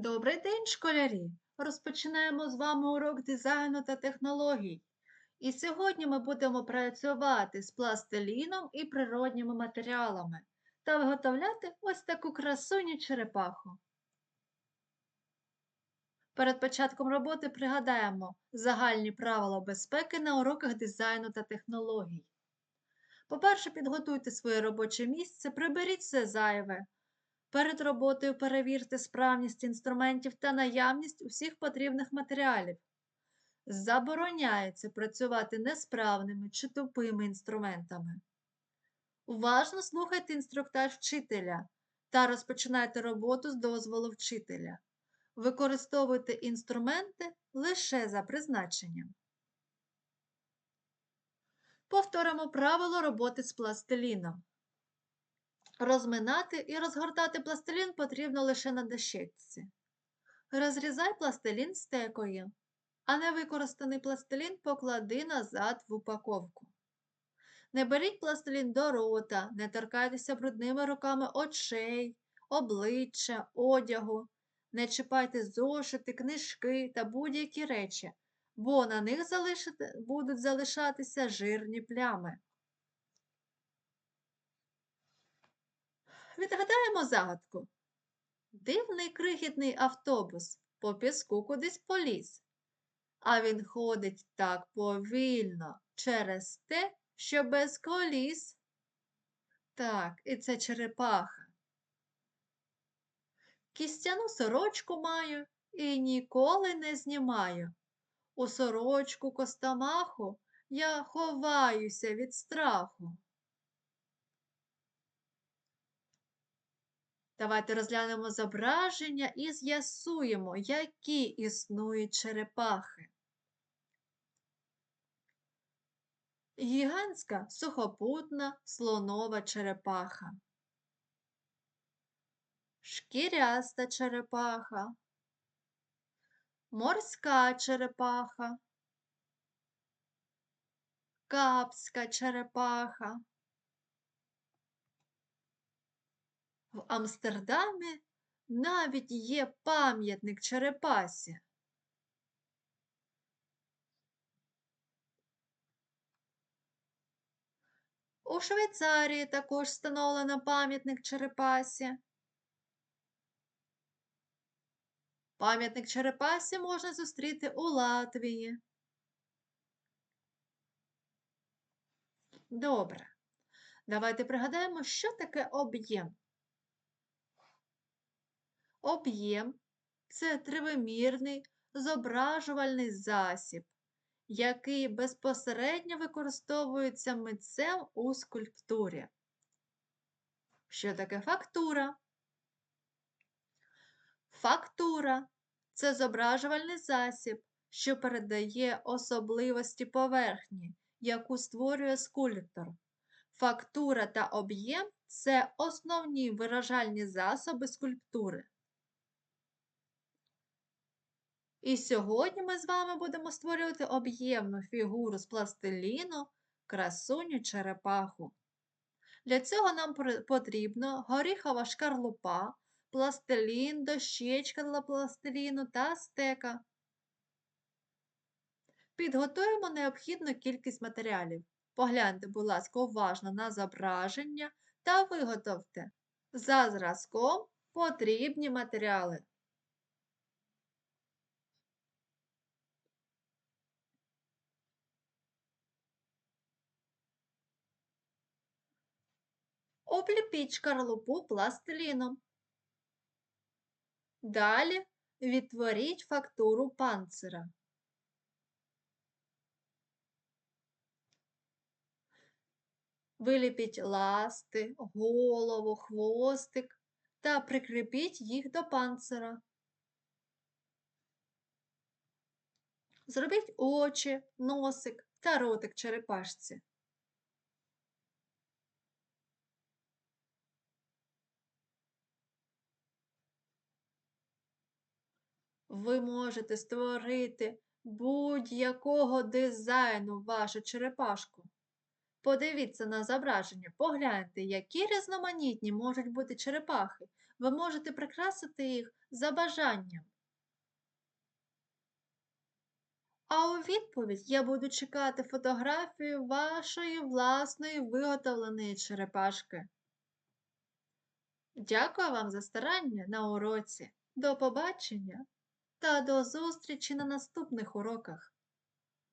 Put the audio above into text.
Добрий день, школярі! Розпочинаємо з вами урок дизайну та технологій. І сьогодні ми будемо працювати з пластиліном і природніми матеріалами та виготовляти ось таку красуню черепаху. Перед початком роботи пригадаємо загальні правила безпеки на уроках дизайну та технологій. По-перше, підготуйте своє робоче місце, приберіть все зайве. Перед роботою перевірте справність інструментів та наявність усіх потрібних матеріалів. Забороняється працювати несправними чи тупими інструментами. Уважно слухайте інструктаж вчителя та розпочинайте роботу з дозволу вчителя. Використовуйте інструменти лише за призначенням. Повторимо правило роботи з пластиліном. Розминати і розгортати пластилін потрібно лише на дощечці. Розрізай пластилін стекою, а невикористаний пластилін поклади назад в упаковку. Не беріть пластилін до рота, не торкайтеся брудними руками очей, обличчя, одягу, не чіпайте зошити, книжки та будь-які речі, бо на них будуть залишатися жирні плями. Відгадаємо загадку. Дивний крихітний автобус по піску кудись поліз, а він ходить так повільно через те, що без коліс. Так, і це черепаха. Кістяну сорочку маю і ніколи не знімаю. У сорочку костомаху я ховаюся від страху. Давайте розглянемо зображення і з'ясуємо, які існують черепахи. Гігантська сухопутна слонова черепаха. Шкіряста черепаха. Морська черепаха. Капська черепаха. В Амстердамі навіть є пам'ятник черепасі. У Швейцарії також встановлено пам'ятник черепасі. Пам'ятник черепасі можна зустріти у Латвії. Добре. Давайте пригадаємо, що таке об'єм. Об'єм це тривимірний зображувальний засіб, який безпосередньо використовується митцем у скульптурі. Що таке фактура? Фактура це зображувальний засіб, що передає особливості поверхні, яку створює скульптор. Фактура та об'єм це основні виражальні засоби скульптури. І сьогодні ми з вами будемо створювати об'ємну фігуру з пластиліну, красуню черепаху. Для цього нам потрібно горіхова шкарлупа, пластилін, дощечка для пластиліну та стека. Підготуємо необхідну кількість матеріалів. Погляньте, будь ласка, уважно на зображення та виготовте за зразком потрібні матеріали. Обліпіть шкарлупу пластиліном. Далі відтворіть фактуру панцира. Виліпіть ласти, голову, хвостик та прикріпіть їх до панцира. Зробіть очі, носик та ротик черепашці. Ви можете створити будь-якого дизайну вашу черепашку. Подивіться на зображення, погляньте, які різноманітні можуть бути черепахи. Ви можете прикрасити їх за бажанням. А у відповідь я буду чекати фотографію вашої власної виготовленої черепашки. Дякую вам за старання на уроці. До побачення та до зустрічі на наступних уроках.